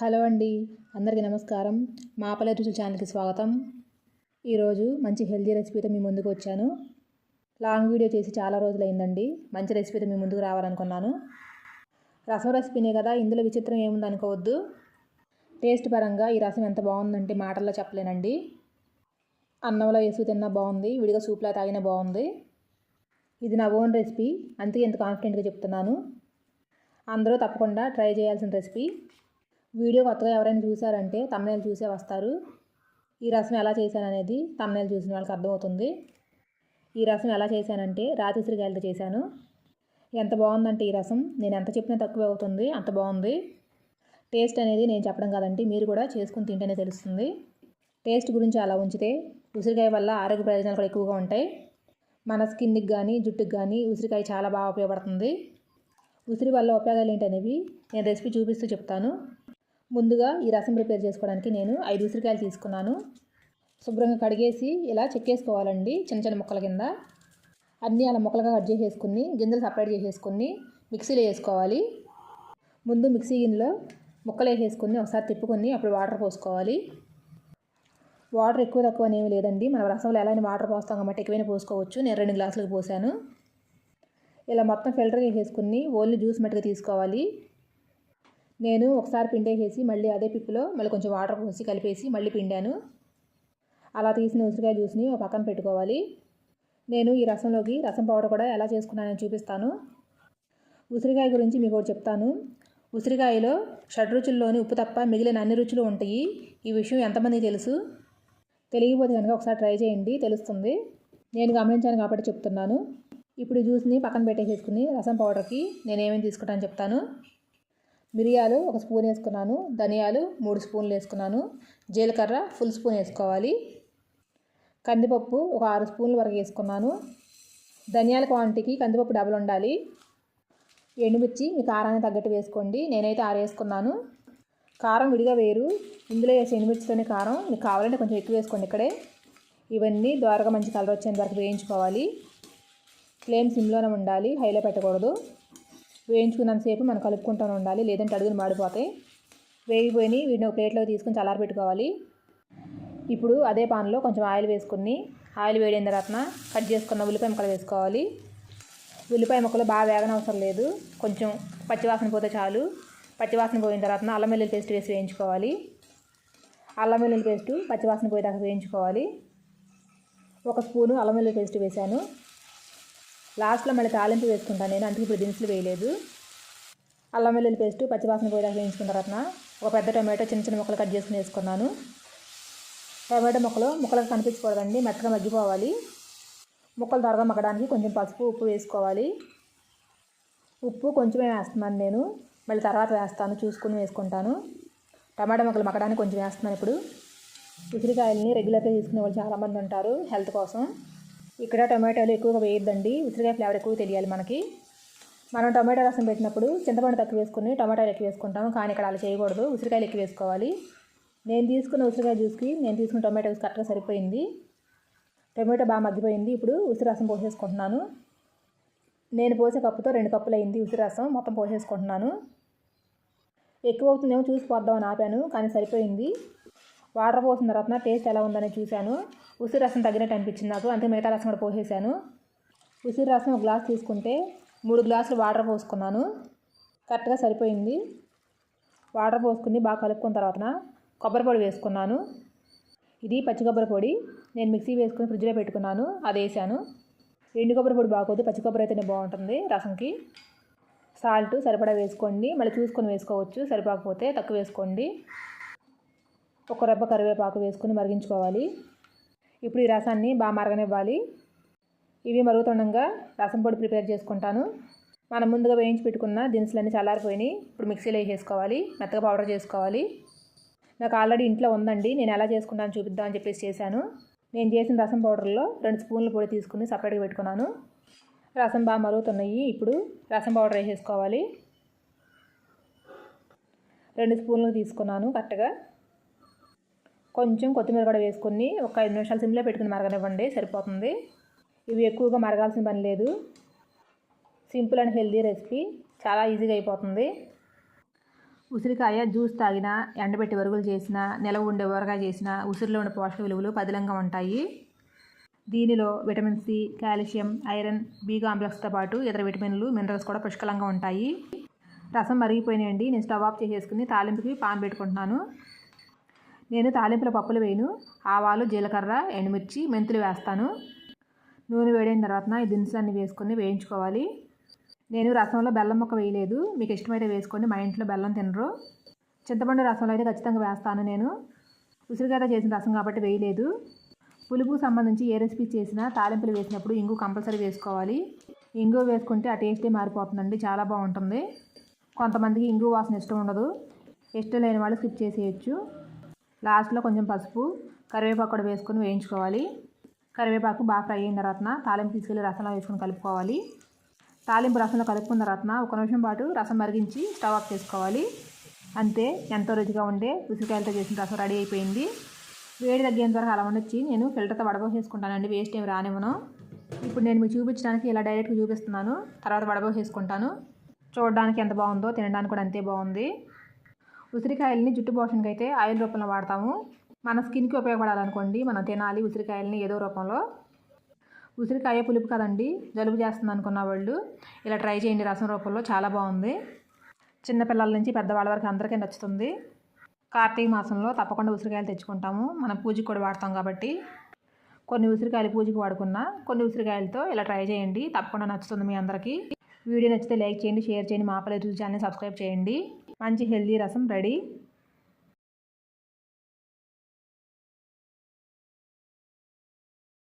Hello అండి అందరికీ నమస్కారం. మా పల్లె రుచుల ఛానల్కి స్వాగతం. ఈరోజు మంచి హెల్తీ రెసిపీతో మీ ముందుకు వచ్చాను. లాంగ్ వీడియో చేసి చాలా రోజులైందండి. మంచి రెసిపీతో మీ ముందుకు రావాలనుకున్నాను. రసం రెసిపీనే కదా ఇందులో విచిత్రం ఏముంది అనుకోవద్దు. టేస్ట్ పరంగా ఈ రసం ఎంత బాగుందంటే మాటల్లో చెప్పలేనండి. అన్నంలో వేసుకు తిన్నా బాగుంది విడిగా సూప్లా తాగినా బాగుంది. ఇది నా ఓన్ రెసిపీ అందుకే ఎంత కాన్ఫిడెంట్గా చెప్తున్నాను. అందరూ తప్పకుండా ట్రై చేయాల్సిన రెసిపీ. వీడియో కొత్తగా ఎవరైనా చూసారంటే తమ్నేలు చూసే వస్తారు. ఈ రసం ఎలా చేశాననేది తమ్నేలు చూసిన వాళ్ళకి అర్థమవుతుంది. ఈ రసం ఎలా చేశానంటే రాతి ఉసిరికాయలతో చేశాను. ఎంత బాగుందంటే ఈ రసం. నేను ఎంత చెప్పినా తక్కువ అవుతుంది. అంత బాగుంది. టేస్ట్ అనేది నేను చెప్పడం కాదండి. మీరు కూడా చేసుకుని తింటేనే తెలుస్తుంది. టేస్ట్ గురించి అలా ఉంచితే ఉసిరికాయ వల్ల ఆరోగ్య ప్రయోజనాలు కూడా ఎక్కువగా ఉంటాయి. మన స్కిన్కి కానీ జుట్టుకి కానీ ఉసిరికాయ చాలా బాగా ఉపయోగపడుతుంది. ఉసిరి వల్ల ఉపయోగాలు ఏంటనేవి నేను రెసిపీ చూపిస్తూ చెప్తాను. ముందుగా ఈ రసం ప్రిపేర్ చేసుకోవడానికి నేను ఐదు ఉసిరికాయలు తీసుకున్నాను. శుభ్రంగా కడిగేసి ఇలా చెక్కేసుకోవాలండి చిన్న చిన్న ముక్కల కింద. అన్నీ అలా ముక్కలుగా కట్ చేసేసుకుని గింజలు సపరేట్ చేసేసుకుని మిక్సీలో వేసుకోవాలి. ముందు మిక్సీ గిన్నెలో ముక్కలు వేసేసుకుని ఒకసారి తిప్పుకొని అప్పుడు వాటర్ పోసుకోవాలి. వాటర్ ఎక్కువ తక్కువ అనేవి లేదండి. మనం రసంలో ఎలా వాటర్ పోస్తాం కాబట్టి ఎక్కువైనా పోసుకోవచ్చు. నేను రెండు గ్లాసులకు పోసాను. ఇలా మొత్తం ఫిల్టర్ చేసేసుకుని ఓన్లీ జ్యూస్ మట్టుగా తీసుకోవాలి. నేను ఒకసారి పిండేసేసి మళ్ళీ అదే పిప్పులో మళ్ళీ కొంచెం వాటర్ పోసి కలిపేసి మళ్ళీ పిండాను. అలా తీసిన ఉసిరికాయ జ్యూస్ని ఒక పక్కన పెట్టుకోవాలి. నేను ఈ రసంలోకి రసం పౌడర్ కూడా ఎలా చేసుకున్నానని చూపిస్తాను. ఉసిరికాయ గురించి మీకు ఒకటి చెప్తాను. ఉసిరికాయలో షడ్రుచుల్లోని ఉప్పు తప్ప మిగిలిన అన్ని రుచులు ఉంటాయి. ఈ విషయం ఎంతమంది తెలుసు? తెలియకపోతే కనుక ఒకసారి ట్రై చేయండి. తెలుస్తుంది. నేను గమనించాను కాబట్టి చెప్తున్నాను. ఇప్పుడు జ్యూస్ని పక్కన పెట్టేసేసుకుని రసం పౌడర్కి నేను ఏమేమి తీసుకుంటాను చెప్తాను. మిరియాలు ఒక స్పూన్ వేసుకున్నాను ధనియాలు మూడు స్పూన్లు వేసుకున్నాను జీలకర్ర ఫుల్ స్పూన్ వేసుకోవాలి. కందిపప్పు ఒక ఆరు స్పూన్ల వరకు వేసుకున్నాను. ధనియాల క్వాంటిటీకి కందిపప్పు డబల్ ఉండాలి. ఎండుమిర్చి మీ కారానికి తగ్గట్టు వేసుకోండి. నేనైతే ఆరు వేసుకున్నాను. కారం విడిగా వేరు. ఇందులో వేసే ఎండుమిర్చితోనే కారం. మీకు కావాలంటే కొంచెం ఎక్కువ వేసుకోండి ఇక్కడే. ఇవన్నీ ద్వారగా మంచి కలర్ వచ్చేంత వరకు వేయించుకోవాలి. ఫ్లేమ్ సిమ్లోనే ఉండాలి. హైలో పెట్టకూడదు. వేయించుకున్నంతసేపు మనం కలుపుకుంటూనే ఉండాలి. లేదంటే అడుగులు మాడిపోతాయి. వేగిపోయి వీటిని ఒక ప్లేట్లో తీసుకొని చల్లారబెట్టుకోవాలి ఇప్పుడు అదే పాన్లో కొంచెం ఆయిల్ వేసుకుని ఆయిల్ వేడిన తర్వాత కట్ చేసుకున్న ఉల్లిపాయ ముక్కలు వేసుకోవాలి. ఉల్లిపాయ ముక్కలు బాగా వేగన అవసరం లేదు. కొంచెం పచ్చివాసన పోతే చాలు. పచ్చివాసన పోయిన తర్వాత అల్లం వెల్లుల్లి పేస్ట్ వేసి వేయించుకోవాలి. అల్లం వెల్లుల్లి పేస్టు పచ్చివాసన పోయేదాకా వేయించుకోవాలి. ఒక స్పూను అల్లం వెల్లుల్లి పేస్ట్ వేశాను. లాస్ట్లో మళ్ళీ తాలింపు వేసుకుంటాను నేను అందుకే ఇప్పుడు దినుసులు వేయలేదు. అల్లం వెల్లుల్లి పేస్ట్ పచ్చివాసన పోయేదాకా వేయించుకున్న తర్వాత ఒక పెద్ద టొమాటో చిన్న చిన్న ముక్కలు కట్ చేసుకుని వేసుకున్నాను. టమాటో ముక్కలు ముక్కలకు కనిపించకూడదండి మెత్తగా మగ్గిపోవాలి. ముక్కలు త్వరగా మగ్గడానికి కొంచెం పసుపు ఉప్పు వేసుకోవాలి. ఉప్పు కొంచెమే వేస్తున్నాను నేను. మళ్ళీ తర్వాత వేస్తాను చూసుకుని వేసుకుంటాను. టమాటా ముక్కలు మగ్గడానికి కొంచెం వేస్తున్నాను ఇప్పుడు. ఉసిరికాయలని రెగ్యులర్గా తీసుకునే వాళ్ళు చాలామంది ఉంటారు హెల్త్ కోసం. ఇక్కడ టమాటాలు ఎక్కువగా వేయొద్దండి. ఉసిరికాయ ఫ్లేవర్ ఎక్కువ తెలియాలి మనకి. మనం టమాటా రసం పెట్టినప్పుడు చింతపండు తక్కువ వేసుకుని టమాటాలు ఎక్కువ వేసుకుంటాము కానీ ఇక్కడ అలా చేయకూడదు. ఉసిరికాయలు ఎక్కువ వేసుకోవాలి. నేను తీసుకున్న ఉసిరికాయ జ్యూస్కి నేను తీసుకున్న టొమాటో కరెక్ట్గా సరిపోయింది. టొమాటో బాగా మగ్గిపోయింది. ఇప్పుడు ఉసిరి రసం పోసేసుకుంటున్నాను. నేను పోసే కప్పుతో రెండు కప్పులు అయింది ఉసిరి రసం. మొత్తం పోసేసుకుంటున్నాను. ఎక్కువ అవుతుందేమో చూసి పోద్దామని ఆపాను కానీ సరిపోయింది. వాటర్ పోసిన తర్వాత టేస్ట్ ఎలా ఉందని చూశాను. ఉసిరి రసం తగినట్టు అనిపించింది నాకు. అంతే మిగతా రసం కూడా పోసేసాను. ఉసిరి రసం ఒక గ్లాస్ తీసుకుంటే మూడు గ్లాసులు వాటర్ పోసుకున్నాను. కరెక్ట్గా సరిపోయింది. వాటర్ పోసుకుని బాగా కలుపుకున్న తర్వాత కొబ్బరి పొడి వేసుకున్నాను. ఇది పచ్చి కొబ్బరి పొడి. నేను మిక్సీ వేసుకుని ఫ్రిడ్జ్లో పెట్టుకున్నాను. అది వేసాను. ఎండు కొబ్బరి పొడి బాగోదు. పచ్చి కొబ్బరి అయితేనే బాగుంటుంది రసంకి. సాల్ట్ సరిపడా వేసుకోండి. మళ్ళీ చూసుకొని వేసుకోవచ్చు. సరిపోకపోతే తక్కువ వేసుకోండి. ఒక రెబ్బ కరివేపాకు వేసుకుని మరిగించుకోవాలి. ఇప్పుడు ఈ రసాన్ని బాగా మరగనివ్వాలి. ఇవి మరుగుతుండగా రసం పొడి ప్రిపేర్ చేసుకుంటాను. మనం ముందుగా వేయించి పెట్టుకున్న దినుసులన్నీ చల్లారిపోయినాయి. ఇప్పుడు మిక్సీలో వేసేసుకోవాలి. మెత్తగా పౌడర్ చేసుకోవాలి. నాకు ఆల్రెడీ ఇంట్లో ఉందండి. నేను ఎలా చేసుకుంటాను చూపిద్దామని చెప్పేసి చేశాను. నేను చేసిన రసం పౌడర్లో రెండు స్పూన్ల పొడి తీసుకుని సపరేట్గా పెట్టుకున్నాను. రసం బాగా మరుగుతున్నాయి. ఇప్పుడు రసం పౌడర్ వేసేసుకోవాలి. రెండు స్పూన్లు తీసుకున్నాను కరెక్ట్గా. కొంచెం కొత్తిమీర కూడా వేసుకొని ఒక ఐదు నిమిషాలు సిమ్లో పెట్టుకుని మరగనివ్వండి సరిపోతుంది. ఇవి ఎక్కువగా మరగాల్సిన పని లేదు. సింపుల్ అండ్ హెల్దీ రెసిపీ చాలా ఈజీగా అయిపోతుంది. ఉసిరికాయ జ్యూస్ తాగినా ఎండబెట్టి వరుగులు చేసినా నిలవ ఉండే ఊరగా చేసినా ఉసిరిలో ఉండే పోషక విలువలు పదిలంగా ఉంటాయి. దీనిలో vitamin C calcium iron B కాంప్లెక్స్తో పాటు ఇతర విటమిన్లు మినరల్స్ కూడా పుష్కలంగా ఉంటాయి. రసం మరిగిపోయినాయండి. నేను స్టవ్ ఆఫ్ చేసేసుకుని తాలింపుకి పాన్ పెట్టుకుంటున్నాను. నేను తాలింపుల పప్పులు వేయను ఆవాలు జీలకర్ర ఎండుమిర్చి మెంతులు వేస్తాను. నూనె వేడైన తర్వాత ఈ దినుసులన్నీ వేసుకొని వేయించుకోవాలి. నేను రసంలో బెల్లం ముక్క వేయలేదు. మీకు ఇష్టమైతే వేసుకొని మా ఇంట్లో బెల్లం తినరు. చింతపండు రసంలో అయితే ఖచ్చితంగా వేస్తాను నేను. ఉసిరికాయ చేసిన రసం కాబట్టి వేయలేదు. పులుపు సంబంధించి ఏ రెసిపీ చేసినా తాలింపులు వేసినప్పుడు ఇంగు కంపల్సరీ వేసుకోవాలి. ఇంగు వేసుకుంటే ఆ టేస్టే మారిపోతుందండి చాలా బాగుంటుంది. కొంతమందికి ఇంగు వాసన ఇష్టం ఉండదు. ఇష్టం లేని వాళ్ళు స్కిప్ చేసేయచ్చు. లాస్ట్లో కొంచెం పసుపు కరివేపాకు కూడా వేసుకొని వేయించుకోవాలి. కరివేపాకు బాగా ఫ్రై అయిన తర్వాత తాలింపు తీసుకెళ్ళి రసంలో వేసుకొని కలుపుకోవాలి. తాలింపు రసంలో కలుపుకున్న తర్వాత ఒక నిమిషం పాటు రసం మరిగించి స్టవ్ ఆఫ్ చేసుకోవాలి. అంతే ఎంతో రుచిగా ఉండే ఉసిరికాయలతో చేసిన రసం రెడీ అయిపోయింది. వేడి తగ్గేంత వరకు అలా ఉండొచ్చి. నేను ఫిల్టర్తో వడబోసేసుకుంటానండి వేస్ట్ ఏమి రానివ్వను. ఇప్పుడు నేను మీకు చూపించడానికి ఇలా డైరెక్ట్గా చూపిస్తున్నాను. తర్వాత వడబోసేసుకుంటాను. చూడడానికి ఎంత బాగుందో తినడానికి కూడా అంతే బాగుంది. ఉసిరికాయలని జుట్టు పోషణకి అయితే ఆయిల్ రూపంలో వాడతాము. మన స్కిన్కి ఉపయోగపడాలనుకోండి మనం తినాలి ఉసిరికాయలని ఏదో రూపంలో. ఉసిరికాయ పులుపు కదండి జలుబు చేస్తుంది అనుకున్న వాళ్ళు ఇలా ట్రై చేయండి రసం రూపంలో చాలా బాగుంది. చిన్నపిల్లల నుంచి పెద్దవాళ్ళ వరకు అందరికీ నచ్చుతుంది. కార్తీక మాసంలో తప్పకుండా ఉసిరికాయలు తెచ్చుకుంటాము. మనం పూజకి కూడా వాడతాం కాబట్టి. కొన్ని ఉసిరికాయలు పూజకి వాడుకున్నా కొన్ని ఉసిరికాయలతో ఇలా ట్రై చేయండి తప్పకుండా నచ్చుతుంది మీ అందరికీ. వీడియో నచ్చితే లైక్ చేయండి షేర్ చేయండి మా పల్లె రుచి ఛానల్ సబ్స్క్రైబ్ చేయండి. మంచి హెల్దీ రసం రెడీ.